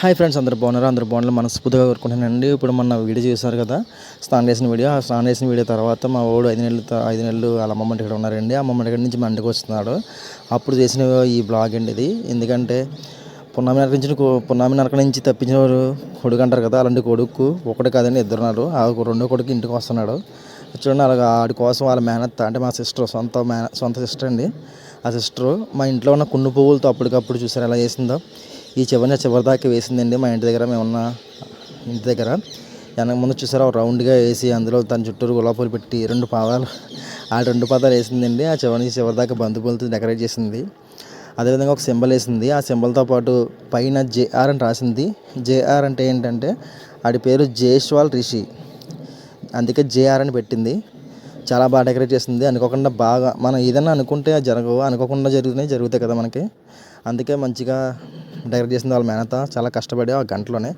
Hi friends అందరు బాగున్నారు? అందరు బాగున్నారు మనస్ఫూర్తిగా కోరుకుంటున్నానండి. ఇప్పుడు మన వీడియో చూసారు కదా స్నానం చేసిన వీడియో. ఆ స్నానం చేసిన వీడియో తర్వాత మా వాడు ఐదు నెలలు ఐదు నెలలు వాళ్ళ అమ్మమ్మ ఇక్కడ ఉన్నారండి. అమ్మమ్మ దగ్గర నుంచి మా ఇంటికి వస్తున్నాడు. అప్పుడు చేసిన ఈ బ్లాగ్ అండి ఇది. ఎందుకంటే పున్నామి నరక నుంచి పున్నామి నరక నుంచి తప్పించిన వారు కొడుకు అంటారు కదా అలాంటి కొడుకు ఒకటి కాదండి ఇద్దరు ఉన్నారు. ఆ రెండో కొడుకు ఇంటికి వస్తున్నాడు. చూడండి అలాగా ఆడి కోసం వాళ్ళ మేనత్త అంటే మా సిస్టర్ సొంత మేన సొంత సిస్టర్ అండి. ఆ సిస్టరు మా ఇంట్లో ఉన్న కొన్ని పువ్వులతో అప్పటికప్పుడు చూసారు ఎలా చేసిందో. ఈ చివరిని చివరి దాకా వేసిందండి మా ఇంటి దగ్గర. మేము ఉన్న ఇంటి దగ్గర. వెనక ముందు చూసారా రౌండ్గా వేసి అందులో తన చుట్టూరు గులాబీలు పెట్టి రెండు పాదాలు ఆ రెండు పాదాలు వేసిందండి. ఆ చివరి నుంచి చివరి దాకా బంతిపూలతో డెకరేట్ చేసింది. అదేవిధంగా ఒక సింబల్ వేసింది. ఆ సింబల్తో పాటు పైన జేఆర్ అని రాసింది. జేఆర్ అంటే ఏంటంటే ఆడి పేరు జేష్వాల్ రిషి. అందుకే జేఆర్ అని పెట్టింది. చాలా బాగా డెకరేట్ చేసింది. అనుకోకుండా బాగా మనం ఏదైనా అనుకుంటే అది జరగవు. అనుకోకుండా జరుగుతున్నాయి జరుగుతాయి కదా మనకి. అందుకే మంచిగా డెకరేట్ చేసింది వాళ్ళ మేనత చాలా కష్టపడి ఆ గంటలోనే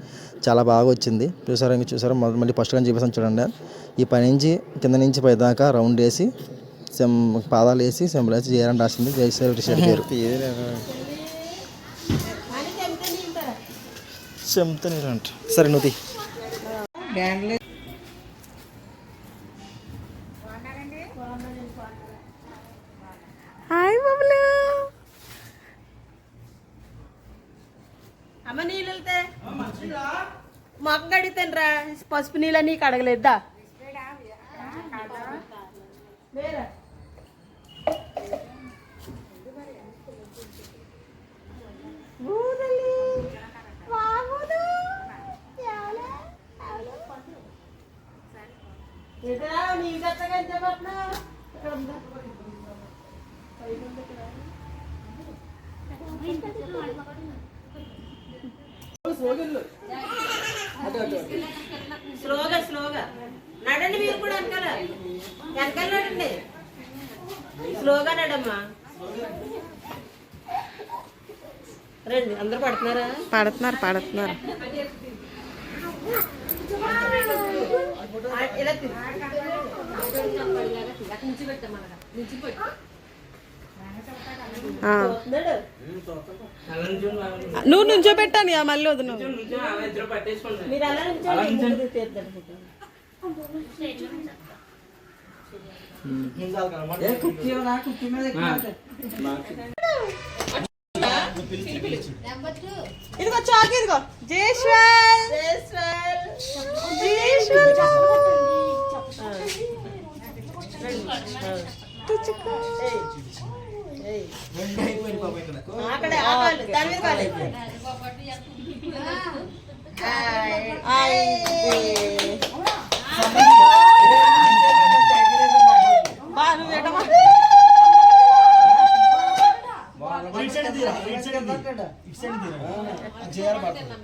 చాలా బాగా వచ్చింది. చూసారా ఇంక చూసారా? మళ్ళీ ఫస్ట్ కానీ చూపిస్తాను చూడండి. ఈ పై నుంచి కింద నుంచి పై దాకా రౌండ్ వేసి సెం పాదాలు వేసి సింబల్ వేసి జేఆర్ రాసింది. జయశ్రీ రిషి అని పేరు. చెమ్తనీరంట సరే నువ్వు అమ్మ నీళ్ళు వెళ్తే? మొక్క కడితేనరా పసుపు నీళ్ళ నీకు అడగలేద్దా? వేరా. ఊదలి. ఎంత స్లోగా స్లోగా. నడండి మీరు కూడా వెనకాల. వెనకాల నడండి. స్లోగా నడమ్మా. రండి అందరూ పడుతున్నారా? పడుతున్నారు పడుతున్నారు. ఆ, ఇలా తిరు. ఆ. నడు. నువ్వు నుంచో పెట్టాను ఇక మళ్ళీ తీద్దాం. ఇదిగో చాక్ ఇదిగో. జేశ్వర్. జేశ్వర్. అక్కడ ఆ కాళ్ళు, దాని మీద కాళ్ళు. బా నువ్వు ఎడమా ఇటు సైడ్ తీరా, ఇటు సైడ్ తీరా. ఇటు సైడ్ తీరా. ఆ, జేఆర్ పడుతుంది.